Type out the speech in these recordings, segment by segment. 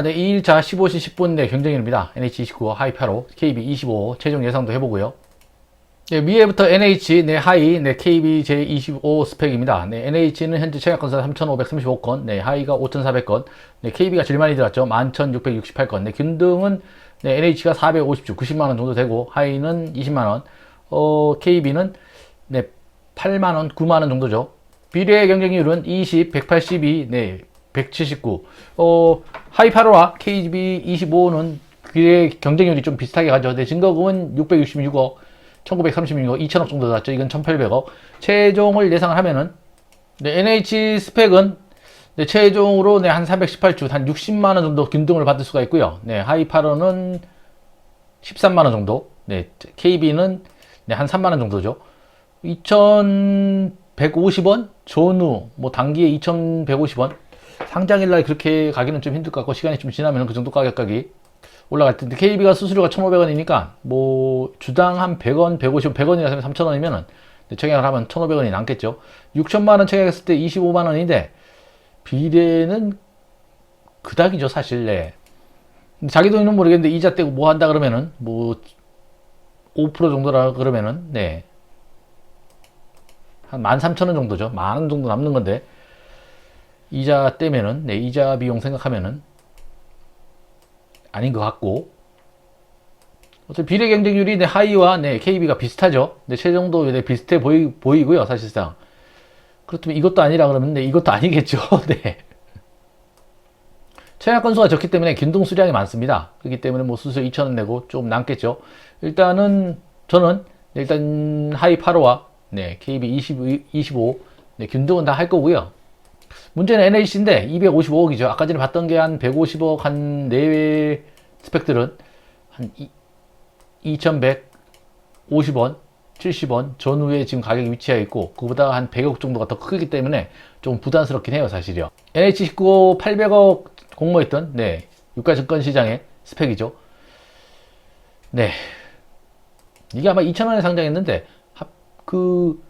네, 2일차 15시 10분 네, 경쟁률입니다. NH29 하이 8호, KB 25 최종 예상도 해보고요. 네, 위에부터 NH, 네, 하이, 네, KB 제25 스펙입니다. 네, NH는 현재 청약 건설 3,535건, 네, 하이가 5,400건, 네, KB가 제일 많이 들어갔죠. 11,668건. 네, 균등은 네, NH가 450주, 90만원 정도 되고, 하이는 20만원, 어, KB는 네, 8만원, 9만원 정도죠. 비례 경쟁률은 20, 182, 네, 179. 어, 하이파로와 KB 25는 비례 경쟁률이 좀 비슷하게. 네, 증거금은 666억, 1936억, 2천억 정도 나왔죠. 이건 1800억. 최종을 예상을 하면은, 네, NH 스펙은 네, 최종으로 네, 한 318주, 한 60만 원 정도 균등을 받을 수가 있고요. 네, 하이파로는 13만 원 정도, 네, KB는 네, 한 3만 원 정도죠. 2150원? 전후, 뭐, 단기에 2150원? 상장일날 그렇게 가기는 좀 힘들 것 같고, 시간이 좀 지나면 그 정도 가격각이 올라갈 텐데, KB가 수수료가 1,500원이니까, 뭐, 주당 한 100원, 150원, 100원이라 3,000원이면은, 청약을 하면 1,500원이 남겠죠. 6천만 원 청약했을 때 25만 원인데, 비례는 그닥이죠, 사실, 네. 자기 돈은 모르겠는데, 이자 떼고 뭐 한다 그러면은, 뭐, 5% 정도라 그러면은, 네. 한 13,000원 정도죠. 만 원 정도 남는 건데, 이자 떼면은, 네, 이자 비용 생각하면은, 아닌 것 같고, 어차피 비례 경쟁률이 네, 하이와 네, KB가 비슷하죠. 네, 최정도 네, 비슷해 보이, 보이고요, 사실상. 그렇다면 이것도 아니라 그러면 네, 이것도 아니겠죠. 네. 청약 건수가 적기 때문에 균등 수량이 많습니다. 그렇기 때문에 뭐 수수료 2,000원 내고 좀 남겠죠. 일단은 저는 일단 하이 8호와 네, KB 20, 25 네, 균등은 다 할 거고요. 문제는 NH인데 255억이죠. 아까 전에 봤던 게 한 150억 한 내외 스펙들은 한 2,150원, 70원 전후에 지금 가격이 위치해 있고 그보다 한 100억 정도가 더 크기 때문에 좀 부담스럽긴 해요, 사실이요. NH19 800억 공모했던 네, 유가 증권 시장의 스펙이죠. 네. 이게 아마 2,000원에 상장했는데 합- 그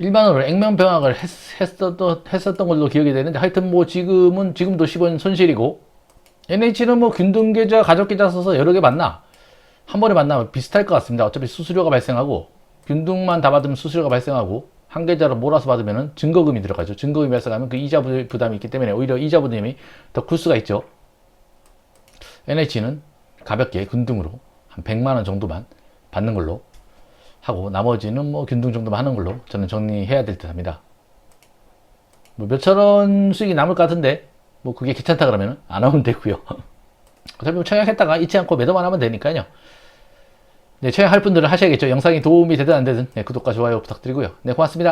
1만 원을 액면 병합을 했, 했었던, 했었던 걸로 기억이 되는데 하여튼 뭐 지금은 지금도 10원 손실이고 NH는 뭐 균등 계좌 가족 계좌 써서 여러 개 만나 한 번에 만나면 비슷할 것 같습니다. 어차피 수수료가 발생하고 균등만 다 받으면 수수료가 발생하고 한 계좌로 몰아서 받으면 증거금이 들어가죠. 증거금이 발생하면 그 이자 부- 부담이 있기 때문에 오히려 이자 부담이 더 클 수가 있죠. NH는 가볍게 균등으로 한 100만 원 정도만 받는 걸로 하고 나머지는 뭐 균등 정도만 하는 걸로 저는 정리해야 될 듯 합니다. 뭐 몇천 원 수익이 남을 것 같은데 뭐 그게 귀찮다 그러면 안 하면 되고요. 어차피 뭐 청약했다가 잊지 않고 매도만 하면 되니까요. 네, 청약할 분들은 하셔야겠죠. 영상이 도움이 되든 안 되든 네, 구독과 좋아요 부탁드리고요. 네, 고맙습니다.